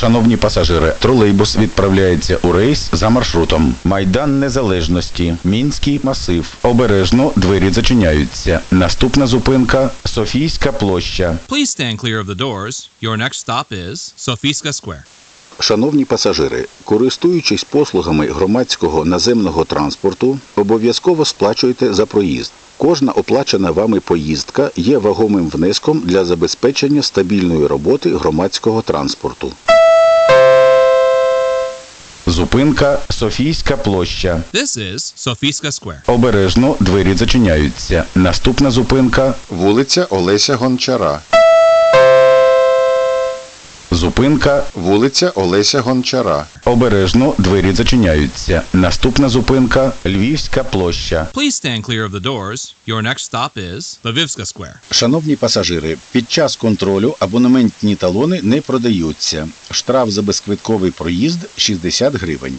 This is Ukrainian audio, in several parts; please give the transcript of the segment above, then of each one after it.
Шановні пасажири, тролейбус відправляється у рейс за маршрутом. Майдан Незалежності, Мінський масив. Обережно двері зачиняються. Наступна зупинка Софійська площа. Please stand clear of the doors. Your next stop is Sofieska Square. Шановні пасажири, користуючись послугами громадського наземного транспорту, обов'язково сплачуйте за проїзд. Кожна оплачена вами поїздка є вагомим внеском для забезпечення стабільної роботи громадського транспорту. Зупинка Софійська площа. This is Sofieska Square. Обережно двері зачиняються. Наступна зупинка вулиця Олеся Гончара. Зупинка вулиця Олеся Гончара. Обережно двері зачиняються. Наступна зупинка Львівська площа. Please stand clear of the doors. Your next stop is Lvivska Square. Шановні пасажири, під час контролю абонементні талони не продаються. Штраф за безквитковий проїзд 60 гривень.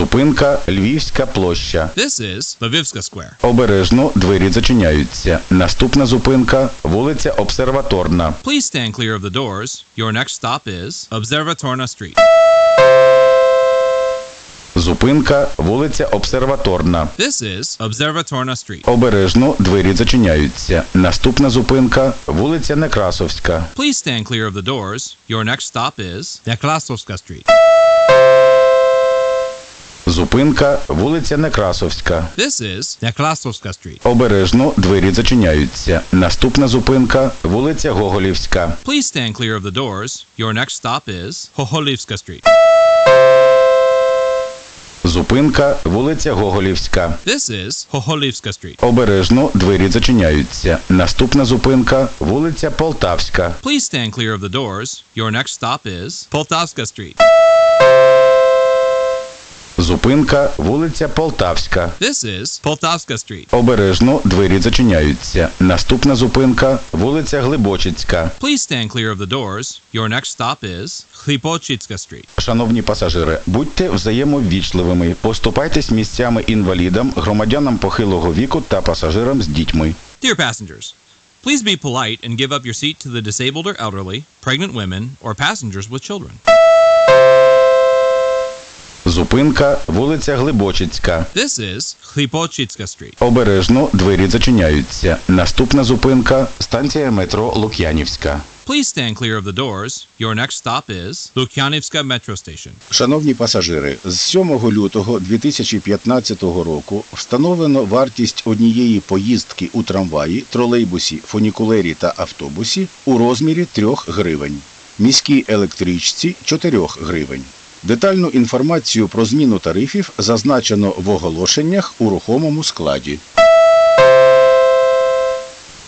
Зупинка Львівська площа. This is Lvivska Square. Обережно двері зачиняються. Наступна зупинка вулиця Обсерваторна. Please stand clear of the doors. Your next stop is Observatorna Street. Зупинка вулиця Обсерваторна. This is Observatorna Street. Обережно двері зачиняються. Наступна зупинка вулиця Некрасовська. Please stand clear of the doors. Your next stop is Neklasovska Street. Зупинка вулиця Некрасовська. This is Neklasovska Street. Обережно двері зачиняються. Наступна зупинка вулиця Гоголівська. Please stand clear of the doors. Your next stop is Hoholivska Street. Зупинка вулиця Гоголівська. This is Hoholivska Street. Обережно двері зачиняються. Наступна зупинка вулиця Полтавська. Please stand clear of the doors. Your next stop is Poltavska Street. Зупинка вулиця Полтавська. This is Poltavska Street. Обережно двері зачиняються. Наступна зупинка вулиця Глибочицька. Please stand clear of the doors. Your next stop is Khlipochitska Street. Шановні пасажири, будьте взаємоввічливими, поступайтесь місцями інвалідам, громадянам похилого віку та пасажирам з дітьми. Dear passengers, please be polite and give up your seat to the disabled or elderly, pregnant women, or passengers with children. Зупинка вулиця Глибочицька. This is Khlipochitska Street. Обережно двері зачиняються. Наступна зупинка станція метро Лук'янівська. Please stand clear of the doors. Your next stop is Lukyanivska Metro Station. Шановні пасажири, з 7 лютого 2015 року встановлено вартість однієї поїздки у трамваї, тролейбусі, фунікулері та автобусі у розмірі 3 гривень, міській електричці 4 гривень. Детальну інформацію про зміну тарифів зазначено в оголошеннях у рухомому складі.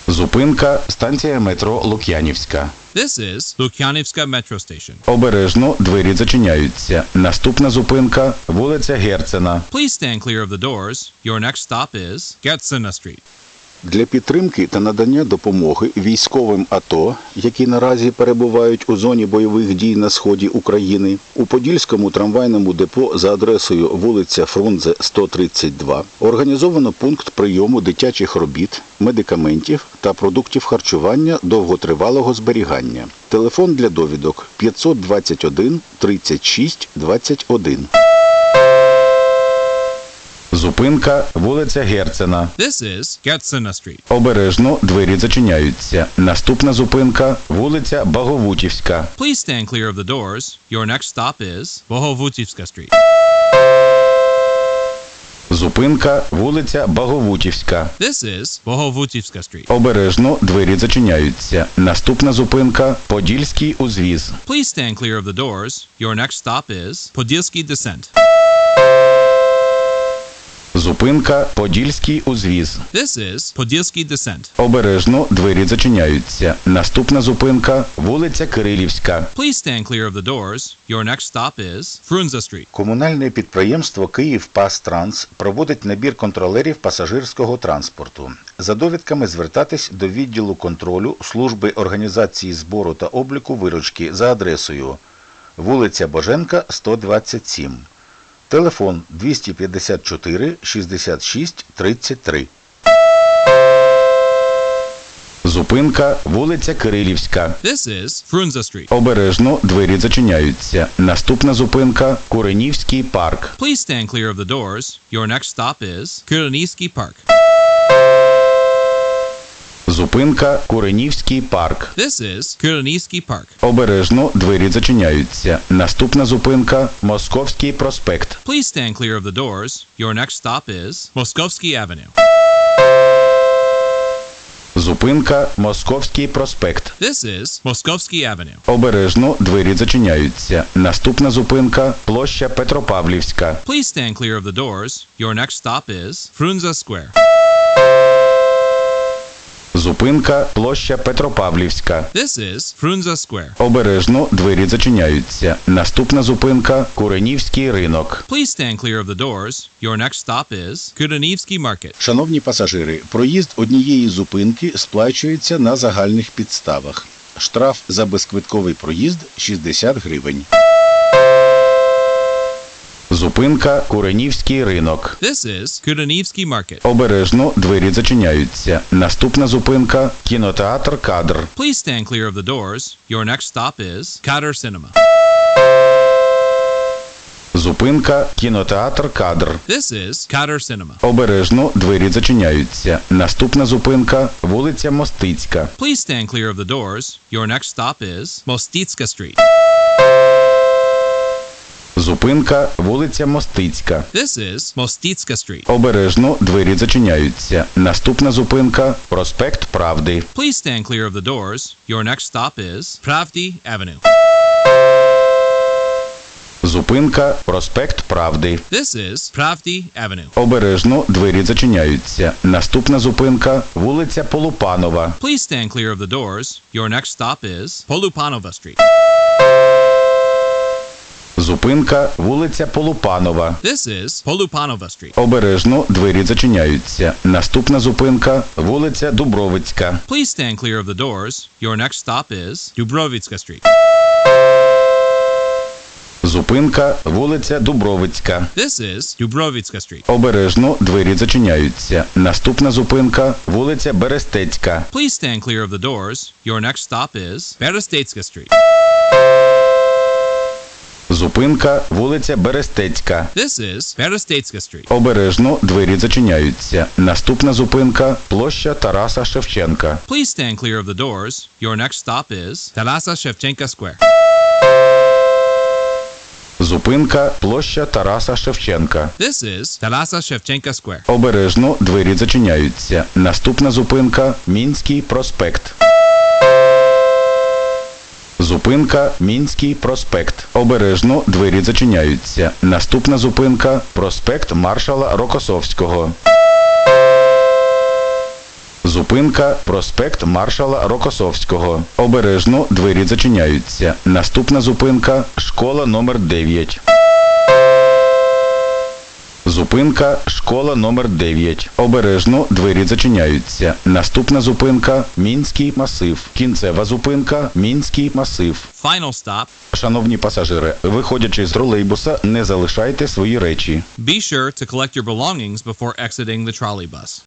Зупинка станція метро Лук'янівська. This is Lukyanivska Metro Station. Обережно двері зачиняються. Наступна зупинка вулиця Герцена. Please stand clear of the doors. Your next stop is Gertsena Street. Для підтримки та надання допомоги військовим АТО, які наразі перебувають у зоні бойових дій на сході України, у Подільському трамвайному депо за адресою вулиця Фрунзе 132 організовано пункт прийому дитячих робіт, медикаментів та продуктів харчування довготривалого зберігання. Телефон для довідок 521 36 21. Зупинка вулиця Герцена. This is Gertsena Street. Обережно двері зачиняються. Наступна зупинка вулиця Баговутівська. Please stand clear of the doors. Your next stop is Bohovutivska Street. Зупинка вулиця Баговутівська. This is Bohovutivska Street. Обережно двері зачиняються. Наступна зупинка Подільський узвіз. Please stand clear of the doors. Your next stop is Podilsky Descent. Зупинка Подільський узвіз. This is Podilsky Descent. Обережно двері зачиняються. Наступна зупинка вулиця Кирилівська. Please stand clear of the doors. Your next stop is Frunze Street. Комунальне підприємство Київ Пастранс проводить набір контролерів пасажирського транспорту. За довідками звертатись до відділу контролю служби організації збору та обліку виручки за адресою вулиця Боженка, 127. Телефон 254 66 33. Зупинка вулиця Кирилівська. This is Frunze Street. Обережно двері зачиняються. Наступна зупинка Куренівський парк. Please stand clear of the doors. Your next stop is Куренівський Park. Зупинка Куренівський парк. This is Kironiski Park. Обережно двері зачиняються. Наступна зупинка Московський проспект. Please stand clear of the doors. Your next stop is Moskovsky Avenue. Зупинка Московський проспект. This is Moskovsky Avenue. Обережно двері зачиняються. Наступна зупинка площа Петропавлівська. Please stand clear of the doors. Your next stop is Frunze Square. Зупинка площа Петропавлівська. This is Frunze Square. Обережно двері зачиняються. Наступна зупинка Куренівський ринок. Please stand clear of the doors. Your next stop is Kudanivsky Market. Шановні пасажири, проїзд однієї зупинки сплачується на загальних підставах. Штраф за безквитковий проїзд 60 гривень. Зупинка Куренівський ринок. This is Kudanivsky Market. Обережно двері зачиняються. Наступна зупинка кінотеатр Кадр. Please stand clear of the doors. Your next stop is Kader Cinema. Зупинка кінотеатр Кадр. This is Kader Cinema. Обережно двері зачиняються. Наступна зупинка вулиця Мостицька. Please stand clear of the doors. Your next stop is Mostitska Street. Зупинка вулиця Мостицька. This is Mostitska Street. Обережно двері зачиняються. Наступна зупинка проспект Правди. Please stand clear of the doors. Your next stop is Pravdi Avenue. Зупинка проспект Правди. This is Pravdi Avenue. Обережно двері зачиняються. Наступна зупинка вулиця Полупанова. Please stand clear of the doors. Your next stop is Polupanova Street. Зупинка вулиця Полупанова. This is Polupanova Street. Обережно двері зачиняються. Наступна зупинка вулиця Дубровицька. Please stand clear of the doors. Your next stop is Dubrovitska Street. Зупинка вулиця Дубровицька. This is Dubrovitska Street. Обережно двері зачиняються. Наступна зупинка вулиця Берестецька. Please stand clear of the doors. Your next stop is Berestetska Street. Зупинка вулиця Берестецька. This is Berestetska Street. Обережно двері зачиняються. Наступна зупинка площа Тараса Шевченка. Please stand clear of the doors. Your next stop is Tarasa Shevchenka Square. Зупинка площа Тараса Шевченка. This is Tarasa Shevchenka Square. Обережно двері зачиняються. Наступна зупинка Мінський проспект. Зупинка Мінський проспект. Обережно двері зачиняються. Наступна зупинка проспект маршала Рокосовського. Зупинка проспект маршала Рокосовського. Обережно двері зачиняються. Наступна зупинка школа номер 9. Зупинка школа номер 9. Обережно двері зачиняються. Наступна зупинка Мінський масив. Кінцева зупинка Мінський масив. Final stop. Шановні пасажири, виходячи з тролейбуса, не залишайте свої речі. Be sure to collect your belongings before exiting the trolley bus.